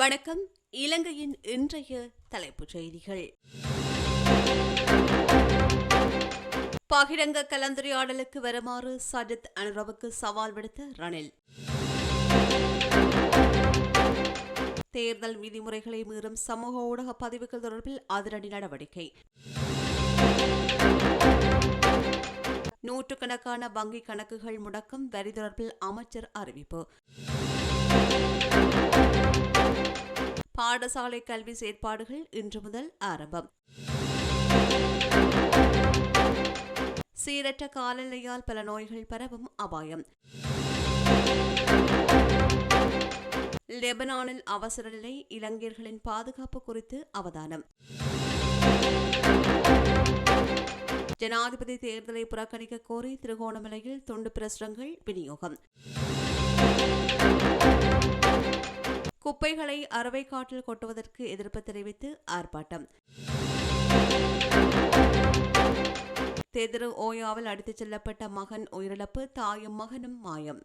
வணக்கம். இலங்கையின் இன்றைய தலைப்புச் செய்திகள். பகிரங்க கலந்துரையாடலுக்கு வருமாறு சஜித் அனுரவுக்கு சவால் விடுத்த ரணில். தேர்தல் விதிமுறைகளை மீறும் சமூக ஊடக பதிவுகள் தொடர்பில் அதிரடி நடவடிக்கை. நூற்றுக்கணக்கான வங்கிக் கணக்குகள் முடக்கம் வரி தொடர்பில் அமைச்சர் அறிவிப்பு. பாடசாலை கல்வி செயற்பாடுகள் இன்று முதல் ஆரம்பம். சீரற்ற காலநிலையால் பல நோய்கள் பரவும் அபாயம். லெபனானில் அவசர நிலை இலங்கையர்களின் பாதுகாப்பு குறித்து அவதானம். ஜனாதிபதி தேர்தலை புறக்கணிக்க கோரி திருகோணமலையில் துண்டு பிரசுரங்கள் விநியோகம். குப்பைகளை அறவை காட்டில் கொட்டுவதற்கு எதிர்ப்பு தெரிவித்து ஆர்ப்பாட்டம். தெதிரு ஓயாவில் அடித்துச் செல்லப்பட்ட மகன் உயிரிழப்பு தாயும் மகனும் மாயம்.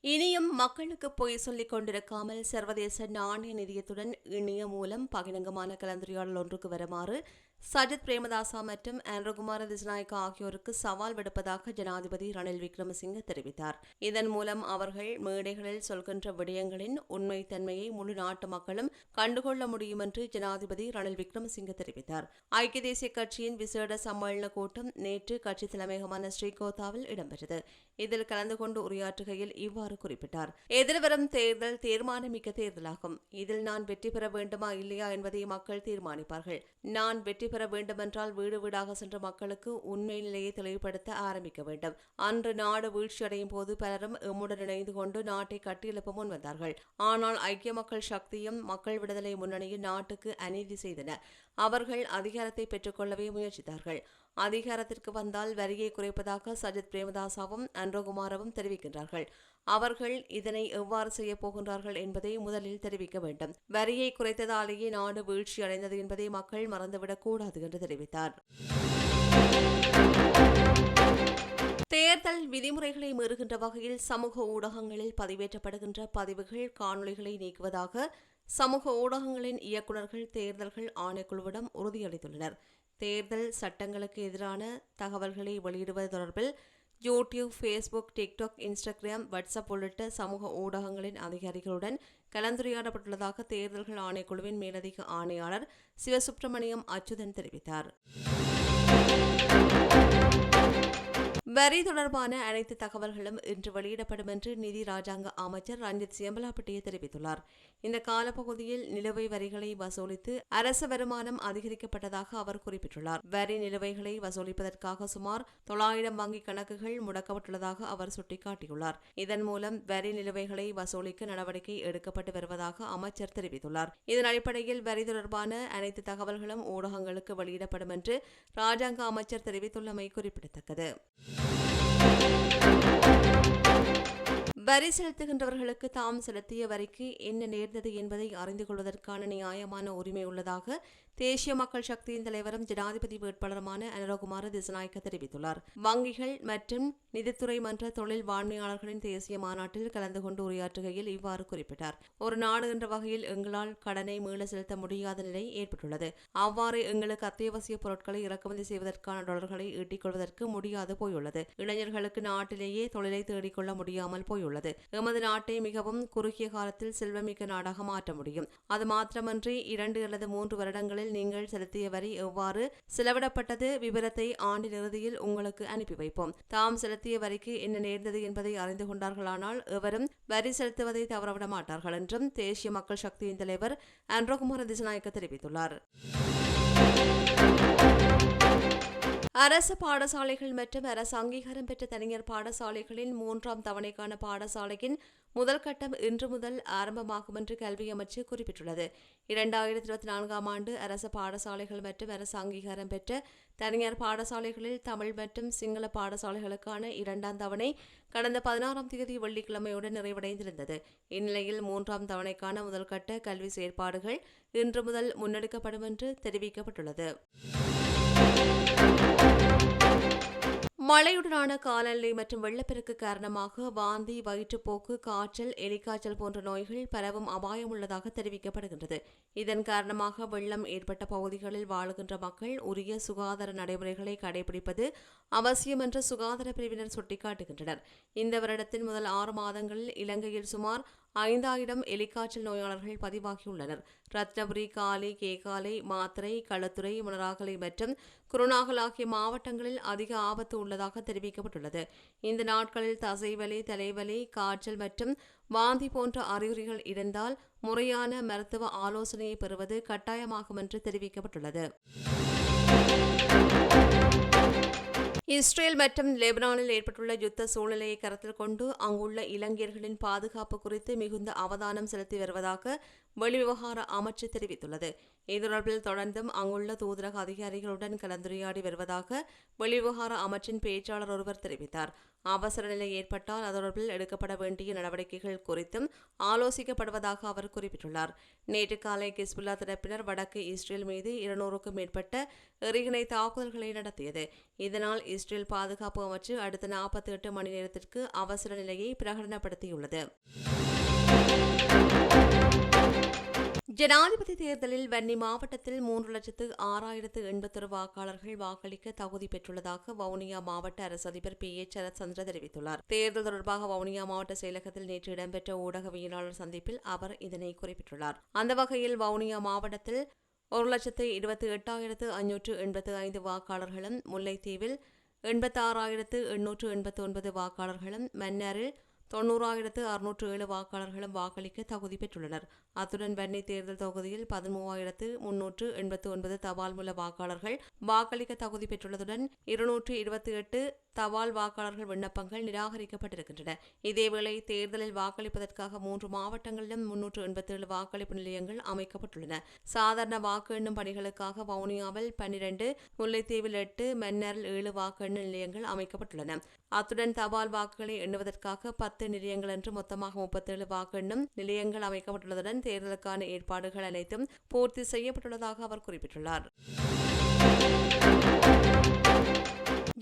இனியும் மக்களுக்கு பொய் சொல்லிக் கொண்டிருக்காமல் சர்வதேச நாணய நிதியத்துடன் இணைய மூலம் பகிரங்கமான கலந்துரையாடல் ஒன்றுக்கு வருமாறு சஜித் பிரேமதாசா மற்றும் ஆண்ட்ரகுமார திசநாயக்கா ஆகியோருக்கு சவால் விடுப்பதாக ஜனாதிபதி ரணில் விக்ரமசிங்க தெரிவித்தார். இதன் மூலம் அவர்கள் மேடைகளில் சொல்கின்ற விடயங்களின் உண்மைத்தன்மையை முழு நாட்டு மக்களும் கண்டுகொள்ள முடியும் என்று ஜனாதிபதி ரணில் விக்ரமசிங்க தெரிவித்தார். ஐக்கிய தேசிய கட்சியின் விசேட சம்மேளன கூட்டம் நேற்று கட்சி தலைமையகமான ஸ்ரீகோதாவில் இடம்பெற்றது. இதில் கலந்து கொண்டு உரையாற்றுகையில் இவ்வாறு குறிப்பிட்டார். எதிர்வரும் தேர்தல் தீர்மானமிக்க தேர்தலாகும். இதில் நான் வெற்றி பெற வேண்டுமா இல்லையா என்பதை மக்கள் தீர்மானிப்பார்கள். நான் வெற்றி பெற வேண்டுமென்றால் வீடு வீடாக சென்ற மக்களுக்கு உண்மை நிலையை தெளிவுபடுத்த ஆரம்பிக்க வேண்டும். அன்று நாடு வீழ்ச்சியடையும் போது பலரும் எம்முடன் இணைந்து கொண்டு நாட்டை கட்டியெழுப்ப முன் வந்தார்கள் ஆனால் ஐக்கிய மக்கள் சக்தியும் மக்கள் விடுதலை முன்னணியும் நாட்டுக்கு அநீதி செய்தனர் அவர்கள் அதிகாரத்தை பெற்றுக்கொள்ளவே முயற்சித்தார்கள். அதிகாரத்திற்கு வந்தால் வரியை குறைப்பதாக சஜித் பிரேமதாசாவும் அன்றகுமாரவும் தெரிவிக்கின்றார்கள். அவர்கள் இதனை எவ்வாறு செய்ய போகின்றார்கள் என்பதை முதலில் தெரிவிக்க வேண்டும். வரியை குறைத்ததாலேயே நாடு வீழ்ச்சி அடைந்தது என்பதை மக்கள் மறந்துவிடக் கூடாது என்று தெரிவித்தார். தேர்தல் விதிமுறைகளை மீறுகின்ற வகையில் சமூக ஊடகங்களில் பதிவேற்றப்படுகின்ற பதிவுகள் காணொலிகளை நீக்குவதாக சமூக ஊடகங்களின் இயக்குநர்கள் தேர்தல்கள் ஆணைக்குழுவிடம் உறுதியளித்துள்ளனர். தேர்தல் சட்டங்களுக்கு எதிரான தகவல்களை வெளியிடுவது தொடர்பில் YouTube Facebook TikTok Instagram WhatsApp உள்ளிட்ட சமூக ஊடகங்களின் அதிகாரிகளுடன் கலந்துரையாடப்பட்டுள்ளதாக தேர்தல்கள் ஆணைக்குழுவின் மேலதிக ஆணையாளர் சிவசுப்பிரமணியம் அச்சுதன் தெரிவித்தார். வரி தொடர்பான அனைத்து தகவல்களும் இன்று வெளியிடப்படும் என்று நிதி ராஜாங்க அமைச்சர் ரஞ்சித் சியம்பலாப்பட்டிய தெரிவித்துள்ளார். இந்த காலப்பகுதியில் நிலுவை வரிகளை வசூலித்து அரசு வருமானம் அதிகரிக்கப்பட்டதாக அவர் குறிப்பிட்டுள்ளார். வரி நிலுவைகளை வசூலிப்பதற்காக சுமார் தொள்ளாயிரம் வங்கிக் கணக்குகள் முடக்கப்பட்டுள்ளதாக அவர் சுட்டிக்காட்டியுள்ளார். இதன் மூலம் வரி நிலுவைகளை வசூலிக்க நடவடிக்கை எடுக்கப்பட்டு வருவதாக அமைச்சர் தெரிவித்துள்ளார். இதன் அடிப்படையில் வரி தொடர்பான அனைத்து தகவல்களும் ஊடகங்களுக்கு வெளியிடப்படும் என்று ராஜாங்க அமைச்சர் தெரிவித்துள்ளமை குறிப்பிடத்தக்கது. Thank you. வரி செலுத்துகின்றவர்களுக்கு தாம் செலுத்திய வரிக்கு என்ன நேர்ந்தது என்பதை அறிந்து கொள்வதற்கான நியாயமான உரிமை உள்ளதாக தேசிய மக்கள் சக்தியின் தலைவரும் ஜனாதிபதி வேட்பாளருமான அனுரகுமார திசநாயக்க தெரிவித்துள்ளார். வங்கிகள் மற்றும் நிதித்துறை மன்ற தொழில் வாழ்மையாளர்களின் தேசிய மாநாட்டில் கலந்து கொண்டு உரையாற்றுகையில் இவ்வாறு குறிப்பிட்டார். ஒரு நாடு என்ற வகையில் எங்களால் கடனை மீள செலுத்த முடியாத நிலை ஏற்பட்டுள்ளது. அவ்வாறு எங்களுக்கு அத்தியாவசிய பொருட்களை இறக்குமதி செய்வதற்கான டாலர்களை ஈட்டிக் கொள்வதற்கு முடியாது போயுள்ளது. இளைஞர்களுக்கு நாட்டிலேயே தொழிலை தேடிக்கொள்ள முடியாமல் போயுள்ளது. எமது நாட்டை மிகவும் குறுகிய காலத்தில் செல்வமிக்க நாடாக மாற்ற முடியும். அது மாத்திரமன்றி இரண்டு அல்லது மூன்று வருடங்களில் நீங்கள் செலுத்திய வரி எவ்வாறு செலவிடப்பட்டது விவரத்தை ஆண்டின் இறுதியில் உங்களுக்கு அனுப்பி வைப்போம். தாம் செலுத்திய வரிக்கு என்ன நேர்ந்தது என்பதை அறிந்து கொண்டார்களானால் எவரும் வரி செலுத்துவதை தவறவிட மாட்டார்கள் என்றும் தேசிய மக்கள் சக்தியின் தலைவர் அன்ரோகுமார் திசநாயக்க தெரிவித்துள்ளார். அரசு பாடசாலைகள் மற்றும் அரசு அங்கீகாரம் பெற்ற தனியார் பாடசாலைகளின் மூன்றாம் தவணைக்கான பாடசாலையின் முதல் கட்டம் இன்று முதல் ஆரம்பமாகும் என்று கல்வி அமைச்சு குறிப்பிட்டுள்ளது. இரண்டாயிரத்தி இருபத்தி நான்காம் ஆண்டு அரசு பாடசாலைகள் மற்றும் அரசு அங்கீகாரம் பெற்ற தனியார் பாடசாலைகளில் தமிழ் மற்றும் சிங்கள பாடசாலைகளுக்கான இரண்டாம் தவணை கடந்த பதினாறாம் தேதி வெள்ளிக்கிழமையுடன் நிறைவடைந்திருந்தது. இந்நிலையில் மூன்றாம் தவணைக்கான முதல்கட்ட கல்வி செயற்பாடுகள் இன்று முதல் முன்னெடுக்கப்படும் என்று தெரிவிக்கப்பட்டுள்ளது. மழையுடனான காலநிலை மற்றும் வெள்ளப்பெருக்கு காரணமாக வாந்தி வயிற்றுப்போக்கு காய்ச்சல் எலிக்காய்ச்சல் போன்ற நோய்கள் பரவும் அபாயம் உள்ளதாக தெரிவிக்கப்படுகின்றது. இதன் காரணமாக வெள்ளம் ஏற்பட்ட பகுதிகளில் வாழுகின்ற மக்கள் உரிய சுகாதார நடைமுறைகளை கடைபிடிப்பது அவசியம் என்று சுகாதார பிரிவினர் சுட்டிக்காட்டுகின்றனர். இந்த வருடத்தின் முதல் ஆறு மாதங்களில் இலங்கையில் சுமார் ஐந்தாயிரம் எலிக்காய்ச்சல் நோயாளர்கள் பதிவாகியுள்ளனர். ரத்னபுரி காலி கேகாலை மாத்திரை களத்துறை மணராகலை மற்றும் குருநாகல் ஆகிய மாவட்டங்களில் அதிக ஆபத்து உள்ளதாக தெரிவிக்கப்பட்டுள்ளது. இந்த நாட்களில் தசைவலி தலைவலி காய்ச்சல் மற்றும் வாந்தி போன்ற அறிகுறிகள் இருந்தால் முறையான மருத்துவ ஆலோசனையை பெறுவது கட்டாயமாகும் என்று தெரிவிக்கப்பட்டுள்ளது. இஸ்ரேல் மற்றும் லெபனானில் ஏற்பட்டுள்ள யுத்த சூழ்நிலையை கருத்தில் கொண்டு அங்குள்ள இலங்கையர்களின் பாதுகாப்பு குறித்து மிகுந்த அவதானம் செலுத்தி வருவதாக வெளிவிவகார அமைச்சு தெரிவித்துள்ளது. இதுதொடர்பில் தொடர்ந்தும் அங்குள்ள தூதரக அதிகாரிகளுடன் கலந்துரையாடி வருவதாக வெளிவிவகார அமைச்சின் பேச்சாளர் ஒருவர் தெரிவித்தார். அவசர நிலை ஏற்பட்டால் அது தொடர்பில் எடுக்கப்பட வேண்டிய நடவடிக்கைகள் குறித்தும் ஆலோசிக்கப்படுவதாக அவர் குறிப்பிட்டுள்ளார். நேற்று காலை கிஸ்புல்லா தரப்பினர் வடக்கு இஸ்ரேல் மீது இருநூறுக்கும் மேற்பட்ட எறிகணை தாக்குதல்களை நடத்தியது. இதனால் இஸ்ரேல் பாதுகாப்பு அமைச்சு அடுத்த நாற்பத்தி எட்டு மணி நேரத்திற்கு அவசர நிலையை பிரகடனப்படுத்தியுள்ளது. ஜனாதிபதி தேர்தலில் வன்னி மாவட்டத்தில் மூன்று லட்சத்து ஆறாயிரத்து எண்பத்தொரு வாக்காளர்கள் வாக்களிக்க தகுதி பெற்றுள்ளதாக வவுனியா மாவட்ட அரசு அதிபர் பி. ஏ. சரத்சந்திர தெரிவித்துள்ளார். தேர்தல் தொடர்பாக வவுனியா மாவட்ட செயலகத்தில் நேற்று இடம்பெற்ற ஊடகவியலாளர் சந்திப்பில் அவர் இதனை குறிப்பிட்டுள்ளார். அந்த வகையில் வவுனியா மாவட்டத்தில் ஒரு லட்சத்து இருபத்தி எட்டாயிரத்து ஐநூற்று எண்பத்து ஐந்து வாக்காளர்களும் முல்லைத்தீவில் எண்பத்தாறாயிரத்து எண்ணூற்று எண்பத்தி ஒன்பது வாக்காளர்களும் மன்னாரில் தொண்ணூறாயிரத்து அறுநூற்று ஏழு வாக்காளர்களும் வாக்களிக்க தகுதி பெற்றுள்ளனர். அத்துடன் வன்னி தேர்தல் தொகுதியில் பதிமூவாயிரத்து முன்னூற்று எண்பத்தி ஒன்பது தபால் மூல வாக்காளர்கள் வாக்களிக்க தகுதி பெற்றுள்ளதுடன் இருநூற்று இருபத்தி எட்டு தபால் வாக்காளர்கள் விண்ணப்பங்கள் நிராகரிக்கப்பட்டிருக்கின்றன. இதேவேளை தேர்தலில் வாக்களிப்பதற்காக மூன்று மாவட்டங்களிலும் முன்னூற்று எண்பத்தி ஏழு வாக்களிப்பு நிலையங்கள் அமைக்கப்பட்டுள்ளன. சாதாரண வாக்கு எண்ணும் பணிகளுக்காக வவுனியாவில் பன்னிரண்டு முல்லைத்தீவில் எட்டு மன்னரில் ஏழு வாக்கு எண்ணும் நிலையங்கள் அமைக்கப்பட்டுள்ளன. அத்துடன் தபால் வாக்குகளை எண்ணுவதற்காக பத்து நிலையங்கள் என்று மொத்தமாக முப்பத்தேழு வாக்கு எண்ணும் நிலையங்கள் அமைக்கப்பட்டுள்ளதுடன் தேர்தலுக்கான ஏற்பாடுகள் அனைத்தும் பூர்த்தி செய்யப்பட்டுள்ளதாக அவர் குறிப்பிட்டுள்ளார்.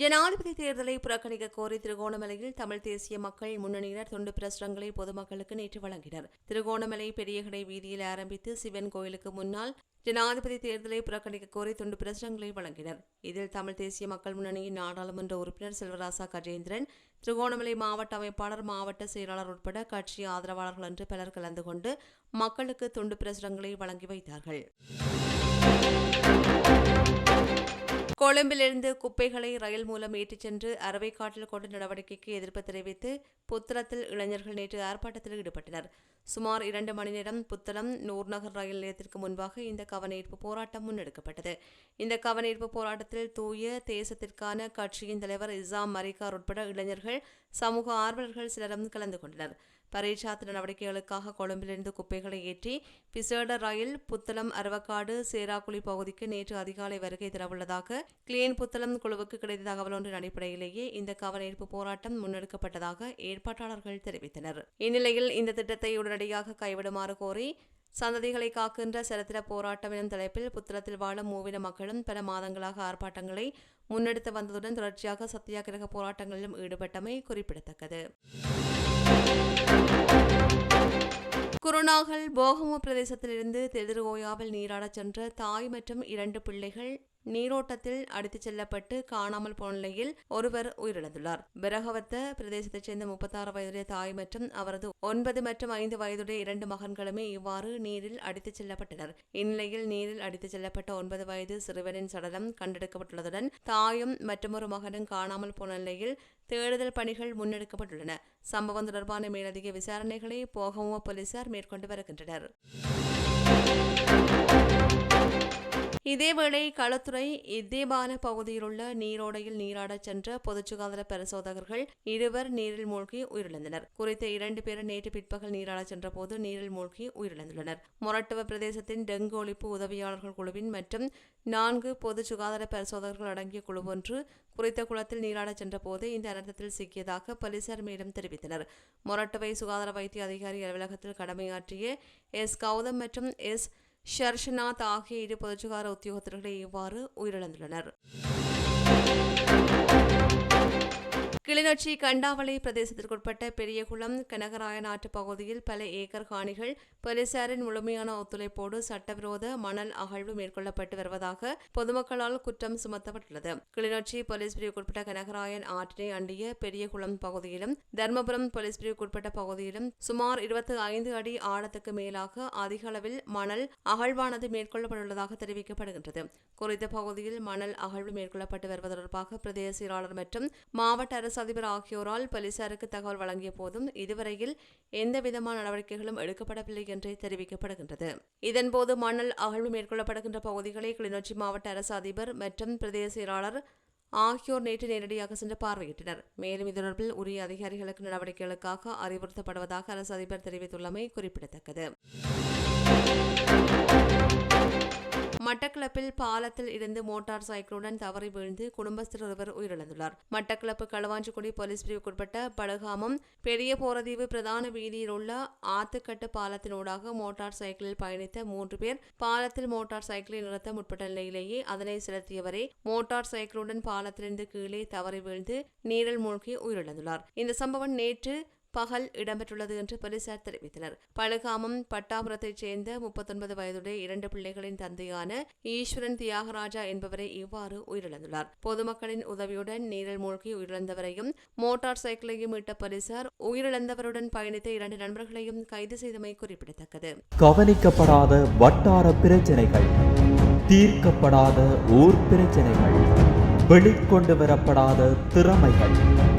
ஜனாதிபதி தேர்தலை புறக்கணிக்க கோரி திருகோணமலையில் தமிழ் தேசிய மக்கள் முன்னணியினர் துண்டு பிரசுரங்களை பொதுமக்களுக்கு நேற்று வழங்கினர். திருகோணமலை பெரியகடை வீதியில் ஆரம்பித்து சிவன் கோயிலுக்கு முன்னால் ஜனாதிபதி தேர்தலை புறக்கணிக்க கோரி துண்டு பிரசுரங்களை வழங்கினர். இதில் தமிழ் தேசிய மக்கள் முன்னணியின் நாடாளுமன்ற உறுப்பினர் செல்வராசா கஜேந்திரன் திருகோணமலை மாவட்ட அமைப்பாளர் மாவட்ட செயலாளர் உட்பட கட்சி ஆதரவாளர்கள் என்று பலர் கலந்து கொண்டு மக்களுக்கு துண்டு பிரசுரங்களை வழங்கி வைத்தார்கள். கொழும்பிலிருந்து குப்பைகளை ரயில் மூலம் ஏற்றிச் சென்று அரவைக்காட்டில் கொண்ட நடவடிக்கைக்கு எதிர்ப்பு தெரிவித்து புத்தளத்தில் இளைஞர்கள் நேற்று ஆர்ப்பாட்டத்தில் ஈடுபட்டனர். சுமார் இரண்டு மணி நேரம் புத்தளம் நூர்நகர் ரயில் நிலையத்திற்கு முன்பாக இந்த கவனஈர்ப்பு போராட்டம் முன்னெடுக்கப்பட்டது. இந்த கவனஈர்ப்பு போராட்டத்தில் தூய தேசத்திற்கான கட்சியின் தலைவர் இசாம் மரிகார் உட்பட இளைஞர்கள் சமூக ஆர்வலர்கள் சிலரும் கலந்து கொண்டனர். பரீட்சாத்திர நடவடிக்கைகளுக்காக கொழும்பிலிருந்து குப்பைகளை ஏற்றி பிசேட ரயில் புத்தளம் அரவக்காடு சேராக்குழி பகுதிக்கு நேற்று அதிகாலை வருகை தரவுள்ளதாக கிளீன் புத்தளம் குழுவுக்கு கிடைத்த தகவல் ஒன்றின் அடிப்படையிலேயே இந்த கவனஈர்ப்பு போராட்டம் முன்னெடுக்கப்பட்டதாக ஏற்பாட்டாளர்கள் தெரிவித்தனர். இந்நிலையில் இந்த திட்டத்தை உடனடியாக கைவிடுமாறு கோரி சந்ததிகளை காக்கின்ற சரித்திர போராட்டம் எனும் தலைப்பில் புத்தளத்தில் வாழும் மூவின மக்களும் பல மாதங்களாக ஆர்ப்பாட்டங்களை முன்னெடுத்து வந்ததுடன் தொடர்ச்சியாக சத்தியாகிரக போராட்டங்களிலும் ஈடுபட்டமை குறிப்பிடத்தக்கது. குருநாகல் போகமோ பிரதேசத்திலிருந்து தெதிர்கோயாவில் நீராடச் சென்ற தாய் மற்றும் இரண்டு பிள்ளைகள் நீரோட்டத்தில் அடித்துச் செல்லப்பட்டு காணாமல் போன நிலையில் ஒருவர் உயிரிழந்துள்ளார். பிரகவத்த பிரதேசத்தைச் சேர்ந்த முப்பத்தாறு வயதுடைய தாய் மற்றும் அவரது ஒன்பது மற்றும் ஐந்து வயதுடைய இரண்டு மகன்களுமே இவ்வாறு நீரில் அடித்துச் செல்லப்பட்டனர். இந்நிலையில் நீரில் அடித்துச் செல்லப்பட்ட ஒன்பது வயது சிறுவனின் சடலம் கண்டெடுக்கப்பட்டுள்ளதுடன் தாயும் மற்றொரு மகனும் காணாமல் போன நிலையில் தேடுதல் பணிகள் முன்னெடுக்கப்பட்டுள்ளன. சம்பவம் தொடர்பான மேலதிக விசாரணைகளை போகமோ போலீசார் மேற்கொண்டு வருகின்றனர். இதேவேளை களத்துறை இதேபான பகுதியில் உள்ள நீரோடையில் நீராடச் சென்ற பொது சுகாதார பரிசோதகர்கள் இருவர் நீரில் மூழ்கி உயிரிழந்தனர். குறித்த இரண்டு பேர் நேற்று பிற்பகல் நீராடச் சென்ற போது நீரில் மூழ்கி உயிரிழந்துள்ளனர். மொரட்டுவ பிரதேசத்தின் டெங்கு ஒழிப்பு உதவியாளர்கள் குழுவின் மற்றும் நான்கு பொது சுகாதார பரிசோதகர்கள் அடங்கிய குழு ஒன்று குறித்த குளத்தில் நீராடச் சென்ற போது இந்த அனர்த்தத்தில் சிக்கியதாக போலீசார் மேலும் தெரிவித்தனர். மொரட்டுவை சுகாதார வைத்திய அதிகாரி அலுவலகத்தில் கடமையாற்றிய எஸ் கௌதம் மற்றும் எஸ் ஷர்ஷநாத் ஆகிய இரு பொதுச்சுகார உத்தியோகத்தர்கள் இவ்வாறு உயிரிழந்துள்ளனர். கிளிநொச்சி கண்டாவளை பிரதேசத்திற்குட்பட்ட பெரியகுளம் கனகராயன் ஆற்று பகுதியில் பல ஏக்கர் காணிகள் போலீசாரின் முழுமையான ஒத்துழைப்போடு சட்டவிரோத மணல் அகழ்வு மேற்கொள்ளப்பட்டு வருவதாக பொதுமக்களால் குற்றம் சுமத்தப்பட்டுள்ளது. கிளிநொச்சி போலீஸ் பிரிவுக்குட்பட்ட கனகராயன் ஆற்றினை அண்டிய பெரியகுளம் பகுதியிலும் தர்மபுரம் போலீஸ் பிரிவுக்குட்பட்ட பகுதியிலும் சுமார் இருபத்தி ஐந்து அடி ஆழத்துக்கு மேலாக அதிக அளவில் மணல் அகழ்வானது மேற்கொள்ளப்பட்டுள்ளதாக தெரிவிக்கப்படுகின்றது. குறித்த பகுதியில் மணல் அகழ்வு மேற்கொள்ளப்பட்டு வருவது தொடர்பாக பிரதேச செயலாளர் மற்றும் மாவட்ட அரசு அதிபர் ஆகியோரால் போலீசாருக்கு தகவல் வழங்கிய போதும் இதுவரையில் எந்தவிதமான நடவடிக்கைகளும் எடுக்கப்படவில்லை என்றே தெரிவிக்கப்படுகின்றது. இதன்போது மணல் அகழ்வு மேற்கொள்ளப்படுகின்ற பகுதிகளை கிளிநொச்சி மாவட்ட அரசு அதிபர் மற்றும் பிரதேச செயலாளர் ஆகியோர் நேற்று நேரடியாக சென்று பார்வையிட்டனர். மேலும் இது தொடர்பில் உரிய அதிகாரிகளுக்கு நடவடிக்கைகளுக்காக அறிவுறுத்தப்படுவதாக அரசு அதிபர் தெரிவித்துள்ளமை குறிப்பிடத்தக்கது. மட்டக்களப்பில் பாலத்தில் இருந்து மோட்டார் சைக்கிளுடன் தவறி வீழ்ந்து குடும்பஸ்தர் ஒருவர் உயிரிழந்துள்ளார். மட்டக்களப்பு களவாஞ்சிக்குடி போலீஸ் பிரிவுக்குட்பட்ட படுகாமம் பெரிய போரதீவு பிரதான வீதியில் உள்ள ஆத்துக்கட்டு பாலத்தினூடாக மோட்டார் சைக்கிளில் பயணித்த மூன்று பேர் பாலத்தில் மோட்டார் சைக்கிளை நிறுத்த முற்பட்ட நிலையிலேயே அதனை செலுத்தியவரே மோட்டார் சைக்கிளுடன் பாலத்திலிருந்து கீழே தவறி வீழ்ந்து நீரில் மூழ்கி உயிரிழந்துள்ளார். இந்த சம்பவம் நேற்று பகல் இடம்பெற்றுள்ளது என்று போலீசார் தெரிவித்தனர். பழுகாமம் பட்டாபுரத்தைச் சேர்ந்த முப்பத்தொன்பது வயதுடைய இரண்டு பிள்ளைகளின் தந்தையான ஈஸ்வரன் தியாகராஜா என்பவரை இவ்வாறு உயிரிழந்துள்ளார். பொதுமக்களின் உதவியுடன் நீரில் மூழ்கி உயிரிழந்தவரையும் மோட்டார் சைக்கிளையும் மீட்ட போலீசார் உயிரிழந்தவருடன் பயணித்த இரண்டு நண்பர்களையும் கைது செய்தமை குறிப்பிடத்தக்கது. கவனிக்கப்படாத வட்டார பிரச்சனைகள் தீர்க்கப்படாத ஊர் பிரச்சனைகள் வெளிக்கொண்டு வரப்படாத திறமைகள்.